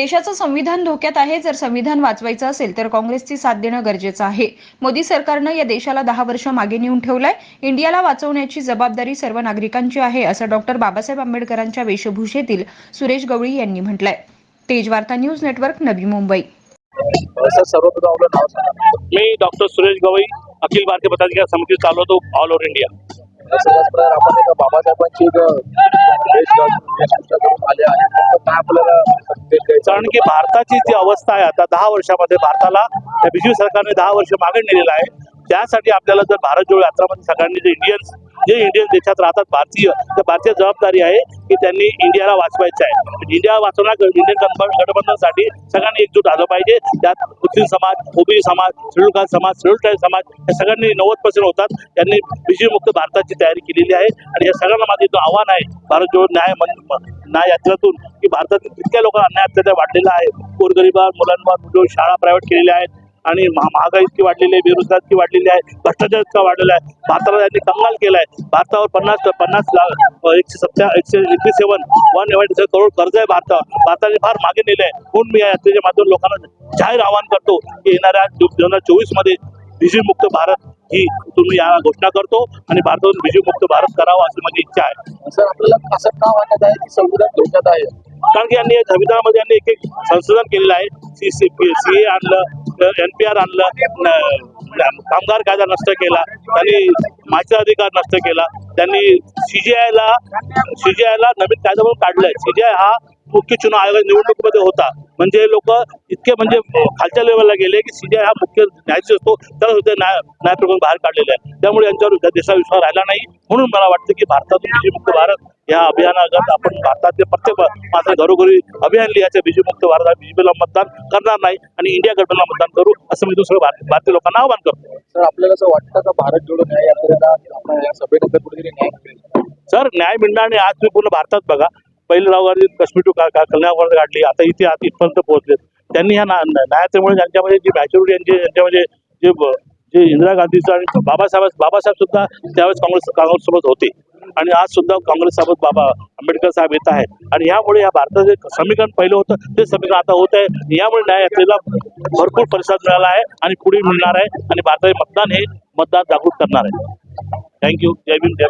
देशाचं संविधान धोक्यात आहे जर संविधान वाचवायचं असेल तर काँग्रेसची साथ देणं गरजेचं आहे मोदी सरकारनं या देशाला दहा वर्ष मागे नेऊन ठेवलंय इंडियाला वाचवण्याची जबाबदारी सर्व नागरिकांची आहे असं डॉक्टर बाबासाहेब आंबेडकरांच्या वेशभूषेतील सुरेश गवळी यांनी म्हटलंय तेज वार्ता न्यूज नेटवर्क नवी मुंबई मी डॉक्टर सुरेश गवई अखिल भारतीय पदाधिकारी समिती चालवतो ऑल ओव्हर इंडिया बाबासाहेबांची आले आहे कारण की भारताची जी अवस्था आहे आता दहा वर्षामध्ये भारताला त्या बीजेपी सरकारने दहा वर्ष मागे नेलेलं आहे. त्यासाठी आपल्याला जर भारत जोडो यात्रामध्ये सगळ्यांनी जे इंडियन्स जे इंडियन देशात राहतात भारतीय तर भारतीय जबाबदारी आहे की त्यांनी इंडियाला वाचवायचं आहे. इंडिया वाचवण्या इंडियन गठबंधनसाठी सगळ्यांनी एकजूट झालं पाहिजे. त्यात मुस्लिम समाज ओबीसी समाज शेड्यूल कास्ट समाज शेड्यूल ट्राईब समाज हे सगळ्यांनी नव्वद पर्सेंट होतात. त्यांनी विजयमुक्त मुक्त भारताची तयारी केलेली आहे. आणि या सगळ्यांना माझं इथं आव्हान आहे भारत जोड न्याय न्याय यात्रातून की भारतातील कितक्या लोकांना अन्याय अत्याचार वाढलेला आहे. गोरगरिबार मुलांवर मुलं शाळा प्रायव्हेट केलेल्या आहेत आणि महा- महागाई इतकी वाढलेली आहे बेरोजगार इतकी वाढलेली आहे भ्रष्टाचार इतका वाढलेला आहे. भारताला त्यांनी कंगाल केलाय. भारतावर पन्नास पन्नास लाख एकशे सत्या एकशे एकवीस सेवन वन एव्हन्टी करोड कर्ज आहे भारतावर. भारताने फार मागे नेले आहे म्हणून मी या यात्रेच्या माध्यमातून लोकांना जाहीर आवाहन करतो की येणाऱ्या दोन हजार चोवीसमध्ये बिजी मुक्त भारत ही तुम्ही या घोषणा करतो आणि भारतातून बिजी मुक्त भारत करावा अशी माझी इच्छा आहे. सर आपल्याला असं का वाटत आहे की संविधान धोक्यात आहे? कारण की यांनी संविधानामध्ये यांनी एक एक संशोधन केलेलं आहे. सी सी सी ए आणलं एन पी आर आणलं कामगार कायदा नष्ट केला त्यांनी माहिती अधिकार नष्ट केला त्यांनी सीजीआयला सीजीआयला नवीन कायदा म्हणून काढलाय. सीजीआय हा मुख्य चुनाव आयोग निवडणुकीमध्ये होता. म्हणजे लोक इतके म्हणजे खालच्या लेवलला गेले की सीजीआय हा मुख्य न्यायाधीश असतो. तर सुद्धा न्याय न्यायप्रकरण बाहेर काढलेला आहे. त्यामुळे यांच्यावर देशाचा विश्वास राहिला नाही. म्हणून मला वाटतं की भारतातून बीजी मुक्त भारत या अभियानागत आपण भारतातले प्रत्येक माझ्या घरोघरी अभियान लिहायचं बीजी मुक्त भारत बीजेपीला मतदान करणार नाही आणि इंडिया गठबंधनला मतदान करू असं मी दुसरं भारत- भारतीय लोकांना आवाहन करतो. सर आपल्याला असं वाटतं का भारत जोडो न्याय यात्रेला? आपण या सभेनंतर कुठेतरी न्याय मिळेल. सर न्याय मिळणार आणि आज तुम्ही पूर्ण भारतात बघा. पहिले राव गांधी काश्मीर टू का का- काढली आता इथे आत इथपर्यंत पोहोचले. त्यांनी ह्या ना- ज्यांच्यामध्ये त्यांच्यामध्ये जी मॅच्युरिटी यांची यांच्यामध्ये जे जे इंदिरा गांधीचं आणि बाबासाहेब बाबासाहेब सुद्धा त्यावेळेस काँग्रेस काँग्रेससोबत होते. आणि आज सुद्धा काँग्रेससोबत बाबा आंबेडकर साहेब येत आहेत. आणि यामुळे या भारताचे समीकरण पहिलं होतं ते समीकरण आता होत आहे. यामुळे न्याय यात्रेला भरपूर परिषद मिळाला आहे आणि पुढे मिळणार आहे. आणि भारताचे मतदान हे मतदार जागृत करणार आहे. थँक्यू जय भीम. जय